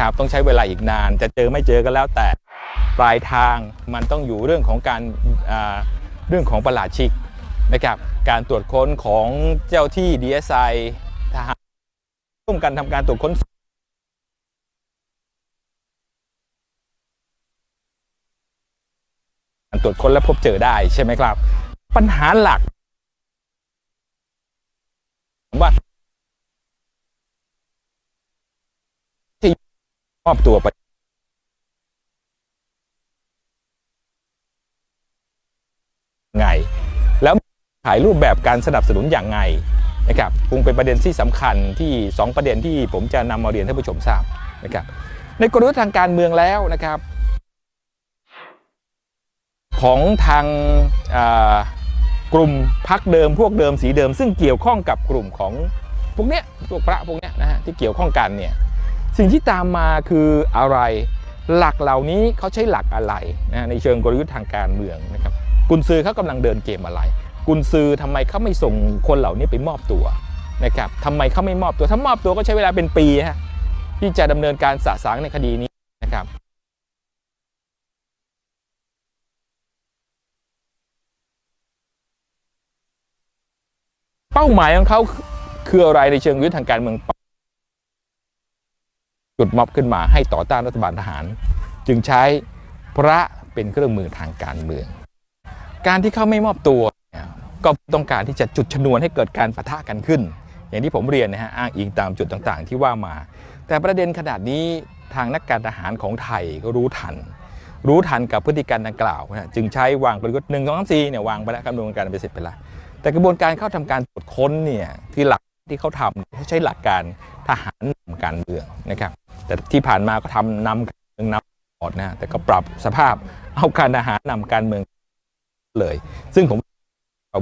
นะครับ ต้องใช้เวลาอีกนาน จะเจอไม่เจอก็แล้วแต่ปลายทางมันต้องอยู่เรื่องของการเรื่องของประหลาดชิกนะครับการตรวจค้นของเจ้าที่ DSI ทหารร่วมกันทำการตรวจค้นตรวจค้นและพบเจอได้ใช่ไหมครับ ปัญหาหลักว่าที่ม อบตัวไปไง แล้วขายรูปแบบการสนับสนุนอย่างไงนะครับคงเป็นประเด็นที่สำคัญที่ 2 ประเด็นที่ผมจะนำมาเรียนให้ผู้ชมทราบนะครับ ในกลยุทธ์ทางการเมืองแล้วนะครับ ของทางกลุ่มพักเดิมพวกเดิมสีเดิม ซึ่งเกี่ยวข้องกับกลุ่มของพวกเนี้ยพวกพระพวกเนี้ยนะฮะที่เกี่ยวข้องกันเนี่ย สิ่งที่ตามมาคืออะไร หลักเหล่านี้เขาใช้หลักอะไรนะในเชิงกลยุทธ์ทางการเมืองนะครับกุนซือเขากำลังเดินเกมอะไร กุนซือทำไมเขาไม่ส่งคนเหล่านี้ไปมอบตัวนะครับทำไมเขาไม่มอบตัว ถ้ามอบตัวก็ใช้เวลาเป็นปีฮะที่จะดำเนินการสะสางในคดีนี้นะครับเป้าหมายของเขาคืออะไรในเชิงยุทธทางการเมือง จุดม็อบขึ้นมาให้ต่อต้านรัฐบาลทหาร จึงใช้พระเป็นเครื่องมือทางการเมือง การที่เขาไม่มอบตัวก็ต้องการที่จะจุดชนวนให้เกิดการปะทะกันขึ้น อย่างที่ผมเรียนนะฮะอ้างอิงตามจุดต่างๆ ที่ว่ามา แต่ประเด็นขนาดนี้ทางนักการทหารของไทยก็รู้ทัน รู้ทันกับพฤติการดังกล่าวนะจึงใช้วางกลยุทธ์หนึ่งสองสามสี่เนี่ยวางไปแล้วกำลังการไปเสร็จไปแล้วแต่กระบวนการเข้าทำการตรวจค้นเนี่ยที่หลักที่เขาทำเขาใช้หลักการทหารนำการเมืองนะครับ แต่ที่ผ่านมาก็ทำนำการเมืองนำหมดนะแต่ก็ปรับสภาพเอาการทหารนำการเมืองเลย ซึ่งผม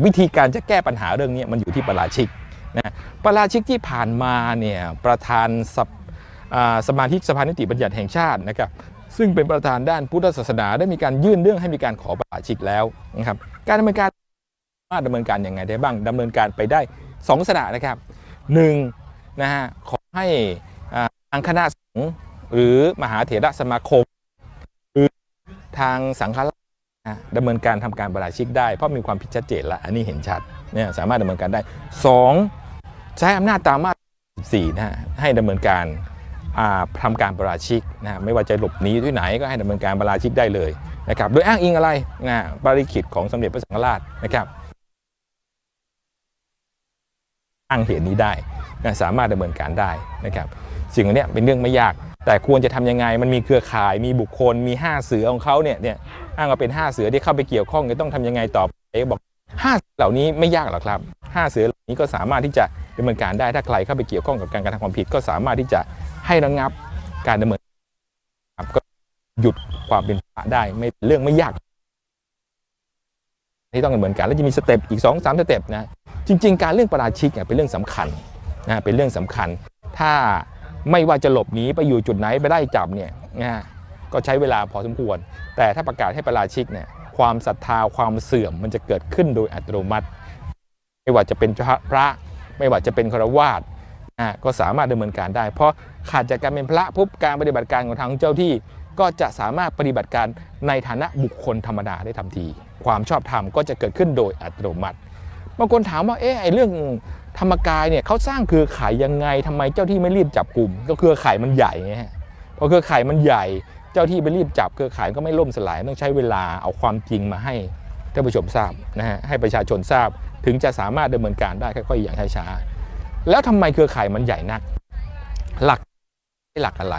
วิธีการจะแก้ปัญหาเรื่องนี้มันอยู่ที่ประราชิกนะประราชิกที่ผ่านมาเนี่ยประธานสภาสมาชิกสภานิติบัญญัติแห่งชาตินะครับซึ่งเป็นประธานด้านพุทธศาสนาได้มีการยื่นเรื่องให้มีการขอประราชิกแล้วนะครับการดำเนินการสามารถดำเนินการอย่างไงได้บ้างดำเนินการไปได้2องลักษณะนะครับหนึ่งนะฮะขอให้อ่าทางคณะงฆ์หรือมหาเถรสมาคม หรือทางสังฆราชดำเนินการทำการประราชิกได้ เพราะมีความผิดชัดเจนละอันนี้เห็นชัดเนี่ยสามารถดำเนินการได้สองใช้อำนาจตามมาตรา14นะฮะให้ดำเนินการอ่าทำการประราชิกนะฮะไม่ว่าจะหลบหนีที่ไหนก็ให้ดำเนินการประราชิกได้เลยนะครับโดยอ้างอิงอะไรนะปาริขิตของสมเด็จพระสังฆราชนะครับอ้างเหตุนี้ได้นะสามารถดำเนินการได้นะครับ สิ่งเหล่านี้เป็นเรื่องไม่ยาก แต่ควรจะทำยังไงมันมีเครือข่ายมีบุคคลมี 5 เสือของเขาเนี่ยเนี่ยอ้างว่าเป็น 5 เสือที่เข้าไปเกี่ยวข้องจะต้องทำยังไงต่อไปบอก5เสือเหล่านี้ไม่ยากหรอกครับ5เสือเหล่านี้ก็สามารถที่จะดำเนินการได้ถ้าใครเข้าไปเกี่ยวข้องกับการกระทำความผิด ก็สามารถที่จะให้ระงับการดำเนินครับก็หยุดความเป็นพระได้ไม่เรื่องไม่ยากที่ต้องดำเนินการแล้วจะมีสเต็ปอีก2อสามสเต็ปนะจริง ๆ การเรื่องประราชิกเนี่ยเป็นเรื่องสำคัญนะเป็นเรื่องสำคัญ ถ้า ไม่ว่าจะหลบหนีไปอยู่จุดไหนไปได้จับเนี่ยนะก็ใช้เวลาพอสมควร แต่ถ้าประกาศให้ประราชิกเนี่ยความศรัทธาความเสื่อมมันจะเกิดขึ้นโดยอัตโนมัติ ไม่ว่าจะเป็นพระ ไม่ว่าจะเป็นฆราวาสนะก็สามารถดำเนินการได้ เพราะขาดจากการเป็นพระปุ๊บการปฏิบัติการของทางเจ้าที่ก็จะสามารถปฏิบัติการในฐานะบุคคลธรรมดาได้ทันที ความชอบธรรมก็จะเกิดขึ้นโดยอัตโนมัติ บางคนถามว่าเอ๊ะไอ้เรื่องธรรมกายเนี่ยเขาสร้างเครือข่ายยังไงทำไมเจ้าที่ไม่รีบจับกลุ่ม ก็เครือข่ายมันใหญ่ไงฮะพอเครือข่ายมันใหญ่ เจ้าที่ไปรีบจับเครือข่ายก็ไม่ล่มสลายต้องใช้เวลาเอาความจริงมาให้ท่านผู้ชมทราบนะฮะให้ประชาชนทราบถึงจะสามารถดำเนินการได้ค่อยๆอย่างช้าๆแล้วทำไมเครือข่ายมันใหญ่นัก หลักใช้หลักอะไร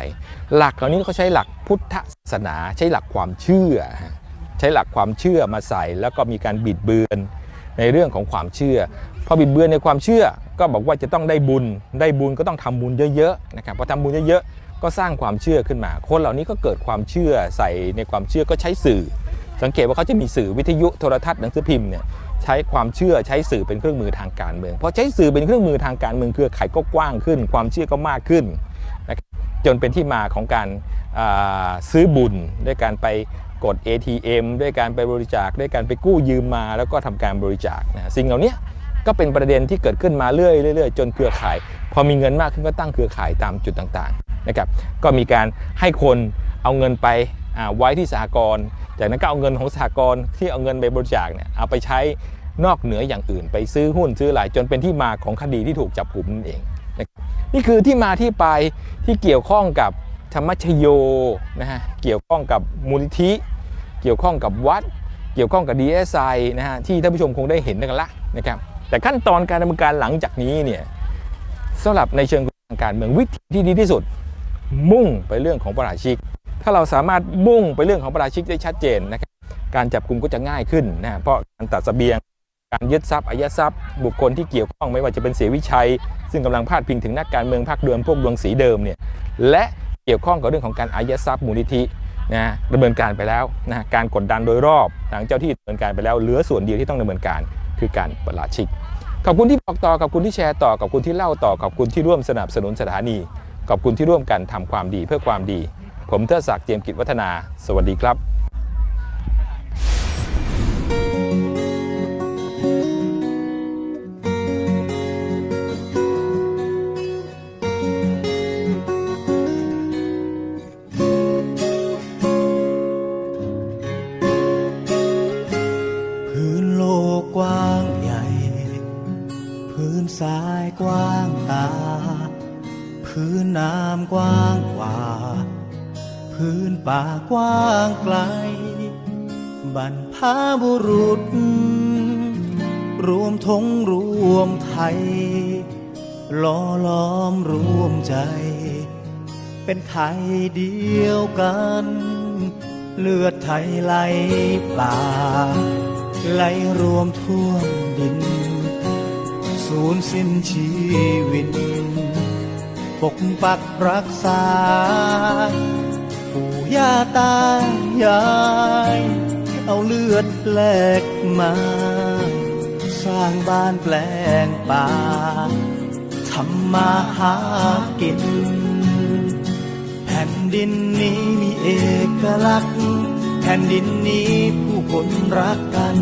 หลักเหล่านี้เขาใช้หลักพุทธศาสนา ใช้หลักความเชื่อ ใช้หลักความเชื่อมาใส่ แล้วก็มีการบิดเบือน ในเรื่องของความเชื่อพอบิดเบือนในความเชื่อก็บอกว่าจะต้องได้บุญ ได้บุญก็ต้องทำบุญเยอะๆนะครับพอทำบุญเยอะๆก็สร้างความเชื่อขึ้นมา คนเหล่านี้ก็เกิดความเชื่อใส่ในความเชื่อก็ใช้สื่อ สังเกตว่าเขาจะมีสื่อวิทยุโทรทัศน์หนังสือพิมพ์เนี่ยใช้ความเชื่อใช้สื่อเป็นเครื่องมือทางการเมืองพอใช้สื่อเป็นเครื่องมือทางการเมืองเครือข่ายก็กว้างขึ้น ความเชื่อก็มากขึ้นนะครับจนเป็นที่มาของการซื้อบุญด้วยการไป กด ATM ด้วยการไปบริจาคด้วยการไปกู้ยืมมา แล้วก็ทำการบริจาคนะสิ่งเหล่านี้ก็เป็นประเด็นที่เกิดขึ้นมาเรื่อยๆจนเครือข่าย พอมีเงินมากขึ้นก็ตั้งเครือข่ายตามจุดต่างๆนะครับก็มีการให้คนเอาเงินไปไว้ที่สหกรณ์จากนั้นก็เอาเงินของสหกรณ์ที่เอาเงินไปบริจาคเนี่ยเอาไปใช้นอกเหนืออย่างอื่น ไปซื้อหุ้นซื้ออะไรจนเป็นที่มาของคดีที่ถูกจับกลุ่มนั่นเอง นี่คือที่มาที่ไปที่เกี่ยวข้องกับ ธรรมชโยนะฮะเกี่ยวข้องกับมูลนิธิ เกี่ยวข้องกับวัด เกี่ยวข้องกับ DSI นะฮะที่ท่านผู้ชมคงได้เห็นกันละนะครับแต่ขั้นตอนการดำเนินการหลังจากนี้เนี่ยสำหรับในเชิงการเมืองวิธีที่ดีที่สุด มุ่งไปเรื่องของประราชิก ถ้าเราสามารถมุ่งไปเรื่องของประราชิกได้ชัดเจนนะครับการจับกลุ่มก็จะง่ายขึ้นนะเพราะการตัดสเสบียงการยึดทรัพย์อายัดทรัพย์ บุคคลที่เกี่ยวข้องไม่ว่าจะเป็นเสียวิชัย ซึ่งกำลังพาดพิงถึงนักการเมืองภาคเดิมพวกดวงสีเดิมเนี่ยและ กี่ยวข้องกับเรื่องของการอายัดทรัพย์มูลนิธินะดำเนินการไปแล้วนะการกดดันโดยรอบทางเจ้าที่ดำเนินการไปแล้วเหลือส่วนเดียวที่ต้องดำเนินการ คือการประราชิกขอบคุณที่บอกต่อขอบคุณที่แชร์ต่อขอบคุณที่เล่าต่อขอบคุณที่ร่วมสนับสนุนสถานี ขอบคุณที่ร่วมกันทำความดีเพื่อความดี ผมเทิดศักดิ์เจียมกิจวัฒนา สวัสดีครับ นน้ำกว้างกว่า พื้นป่ากว้างไกล บรรพบุรุษ รวมทงรวมไทยล้อล้อมรวมใจ เป็นไทยเดียวกัน เลือดไทยไหลปลาไหลรวมท่วมดิน สูญสิ้นชีวิต ปกปักรักษา ปู่ย่าตายาย เอาเลือดแลกมา สร้างบ้านแปลงป่าทำมาหากิน แผ่นดินนี้มีเอกลักษณ์ แผ่นดินนี้ผู้คนรักกัน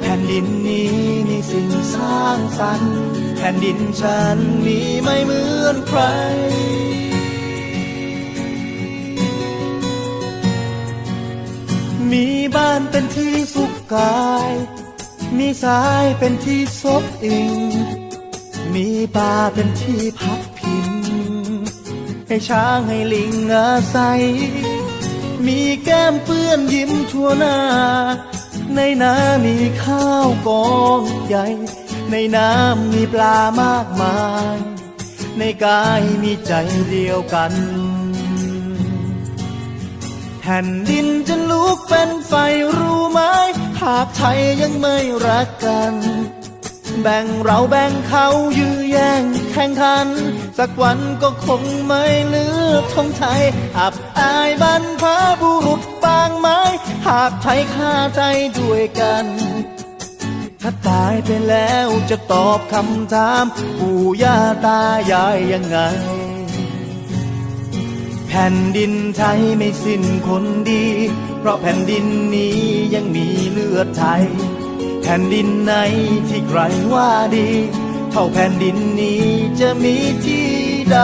แผ่นดินนี้มีสิ่งสร้างสรรค์ ผ่นดินฉันมีไม่เหมือนใคร มีบ้านเป็นที่สุขกาย มีสายเป็นที่ซบอิง มีป่าเป็นที่พักพิง ให้ช้างให้ลิงอาศัย มีแก้มเปื้อนยิ้มทั่วหน้า ในน้ำมีข้าวกองใหญ่ ในน้ำมีปลามากมาย ในกายมีใจเดียวกัน แผ่นดินจะลุกเป็นไฟรู้ไหม หากไทยยังไม่รักกัน แบ่งเราแบ่งเขายื้อแย่งแข่งขัน สักวันก็คงไม่เหลือทงไทย อับอายบรรพบุรุษบางไม้ หากไทยฆ่าใจด้วยกัน ถ้าตายไปแล้วจะตอบคำถามปู่ย่าตายายยังไง แผ่นดินไทยไม่สิ้นคนดี เพราะแผ่นดินนี้ยังมีเลือดไทย แผ่นดินไหนที่ใครว่าดี เท่าแผ่นดินนี้จะมีที่ใด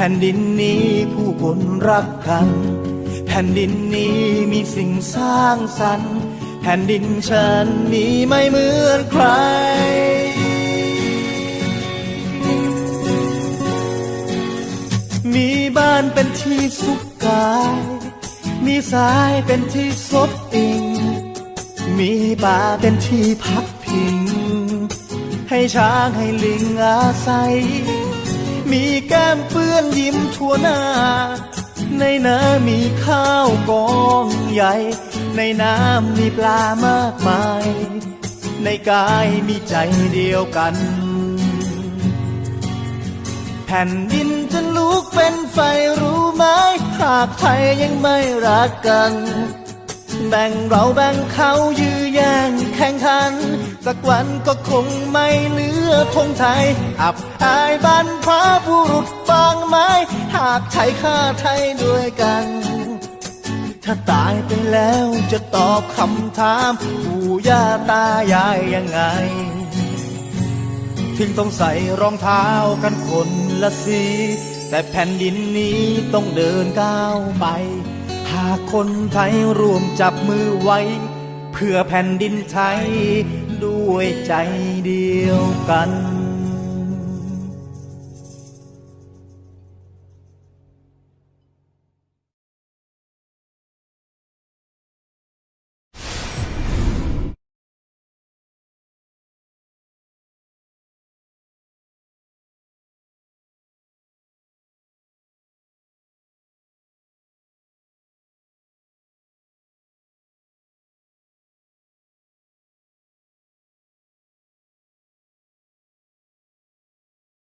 แผ่นดินนี้ผู้คนรักกัน แผ่นดินนี้มีสิ่งสร้างสรรค์ แผ่นดินฉันนี้ไม่เหมือนใคร มีบ้านเป็นที่สุขกาย มีสายเป็นที่ซบอิง มีป่าเป็นที่พักพิง ให้ช้างให้ลิงอาศัย มีแก้มเปื้อนยิ้มทั่วหน้า ในน้ำมีข้าวกองใหญ่ ในน้ำมีปลามากมาย ในกายมีใจเดียวกัน แผ่นดินจะลุกเป็นไฟรู้ไหม หากไทยยังไม่รักกัน แบ่งเราแบ่งเขายื้อแย่งแข่งขัน สักวันก็คงไม่เหลือธงไทย อับอายบรรพบุรุษบางไหมหากไทยฆ่าไทยด้วยกัน ถ้าตายไปแล้วจะตอบคำถามปู่ย่าตายายยังไง ถึงต้องใส่รองเท้ากันคนละสี แต่แผ่นดินนี้ต้องเดินก้าวไป หากคนไทยร่วมจับมือไว้ เพื่อแผ่นดินไทย ด้วยใจเดียวกัน